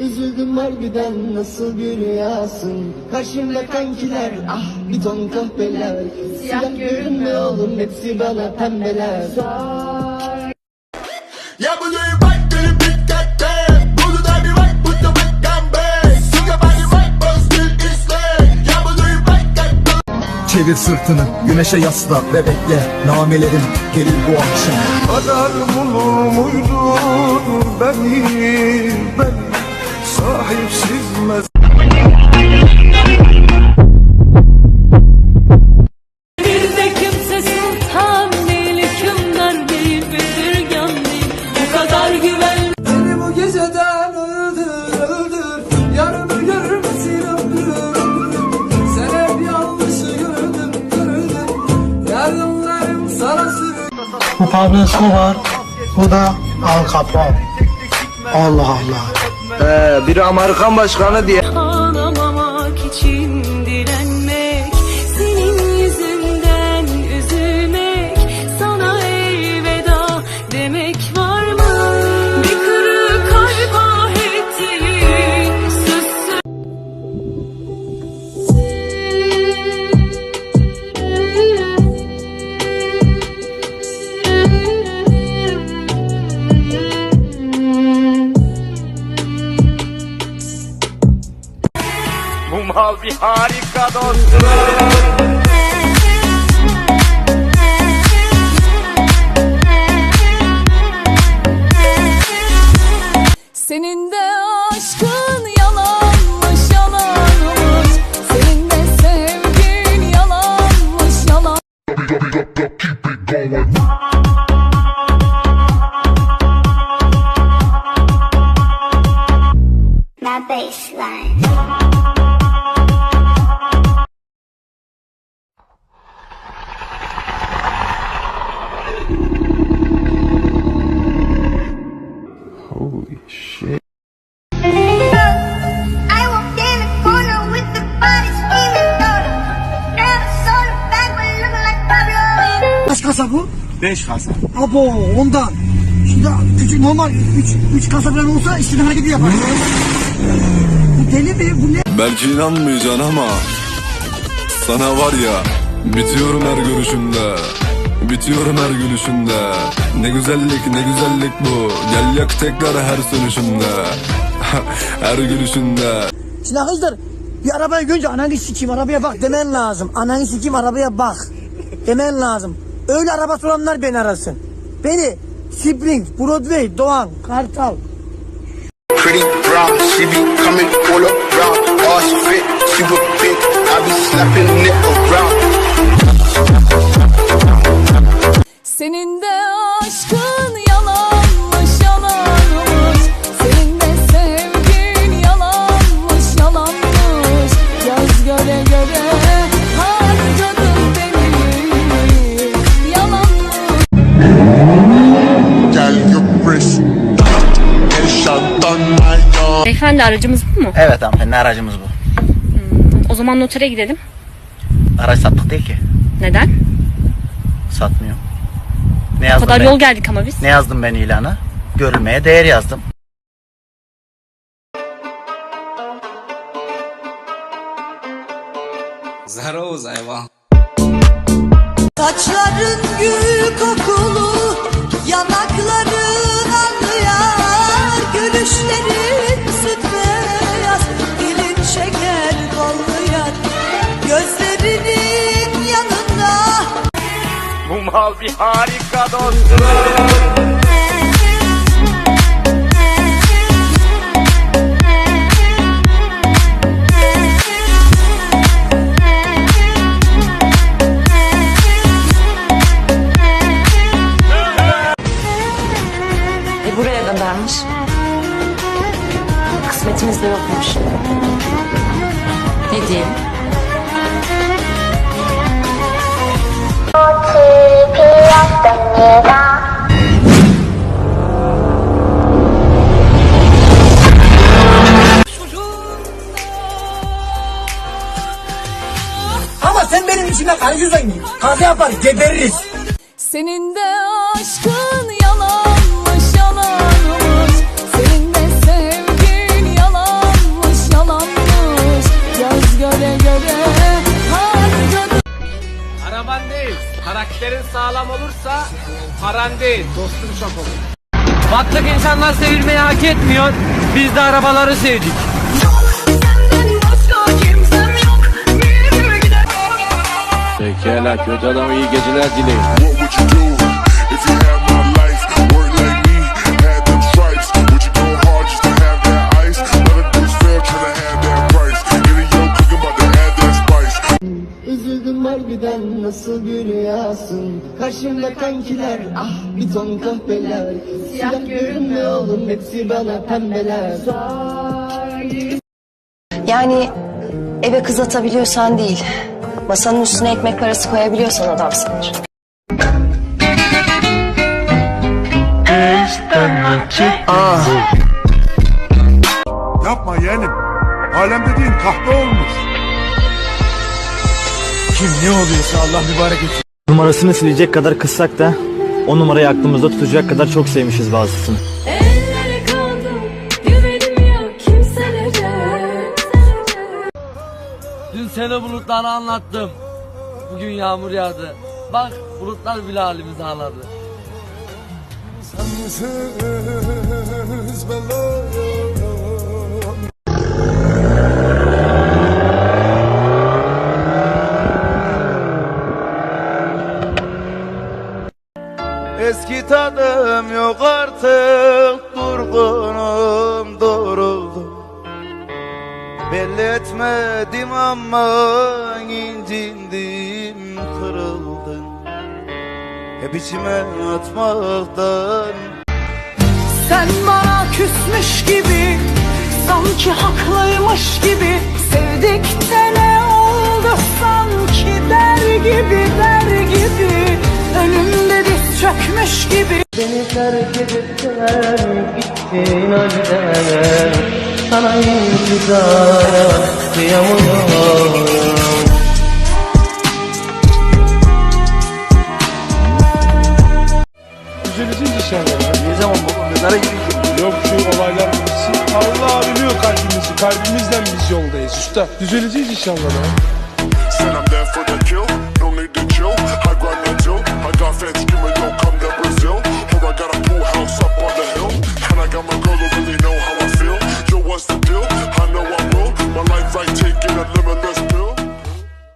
Üzüldüm harbiden nasıl bir rüyasın? Karşımda kankiler ah bir ton kahpeler. Siyah görünme oğlum hepsi bana pembeler. Right, that Çevir sırtını güneşe yasla ve bekle Namelerim gelir bu akşam. Kadar bulur muydun beni, Geceden öldür, öldür Yarını görmesin ömrüm, ömrüm Sen hep yanlışı gördün, gördün Yarınlarım sana sürür Bu Pablo Escobar, bu da Al Capone. Allah Allah. biri Amerikan başkanı diye Bu mal bir harika dostum. Like Pablo. Kaç kasa bu? 5 kasa. Abo ondan. Şimdi küçük normal 3 3 kasa falan olsa istediğin hareketi yapar. Bu deli mi? Bu ne? Belki inanmayacaksın ama Sana var ya Bitiyorum her görüşünde Bitiyorum her gülüşünde Ne güzellik ne güzellik bu Gel yak tekrar her sönüşümde Her gülüşünde Şimdi arkadaşlar bir arabayı görünce ananı sikeyim arabaya bak demen lazım. Ananı sikeyim arabaya bak demen lazım. Öyle arabası olanlar beni arasın. Beni Spring, Broadway, Doğan, Kartal, Pretty brown, she be coming all around. Ass fit, super big. I be slapping it around. Senin de aşkın yalanmış yalanmış Senin de sevgin yalanmış yalanmış Göz göre göre harcadın beni Yalanmış my dog. Beyefendi aracımız bu mu? Evet hanımefendi aracımız bu. O zaman notere gidelim. Araç sattık değil ki. Neden? Satmıyor. Ne O yazdım kadar ben? yol geldik ama biz. Ne yazdım ben ilana? Görülmeye değer yazdım. Saçların gül kokulu mal bir harika dostum. E buraya kadarmış. Kısmetimizde yokmuş. Ne diyeyim? ucuzdan taze yapar gebeririz. Senin de aşkın yalanmış yalanmış. Senin de sevgin yalanmış yalanmış. Göz göre göre Araban değil karakterin sağlam olursa paran değil. Dostun çok olur. Battık insanlar sevilmeyi hak etmiyor biz de arabaları sevdik. Pekala kötü adama iyi geceler dileyin. What would you do if you had my life? Work like me, had them stripes. Would you go hard just to have that ice? Let a dudes fail trying to have that price. Getting yo cooking about to add that spice. Üzüldüm harbiden nasıl bir rüyasın Karşımda kankiler ah bir ton kahpeler Siyah görünme oğlum hepsi bana pembeler Yani eve kız atabiliyorsan değil, masanın üstüne ekmek parası koyabiliyorsan adamsındır. Yapma yeğenim. Alem dediğin kahpe olmuş. Numarasını silecek kadar kıssak da o numarayı aklımızda tutacak kadar çok sevmişiz bazısını. Dün sene bulutları anlattım. Bugün yağmur yağdı. Bak bulutlar bile halimizi ağladı. Sensiz belaya Eski tadım yok artık durgunum Belli etmedim ama incindim kırıldım. Hep içime atmaktan. Sen bana küsmüş gibi Sanki haklıymış gibi. Sevdik de ne oldu sanki Der gibi der gibi. Önümde diz çökmüş gibi. Beni terk edip gittin halde Sana intizara kıyamıyorum Düzeleceğiz inşallah. Ne zaman baba? Mezara gideceğiz. Yok şu olaylar bitsin. Allah biliyor kalbimizi. Kalbimizden biz yoldayız usta. Düzeleceğiz inşallah. Said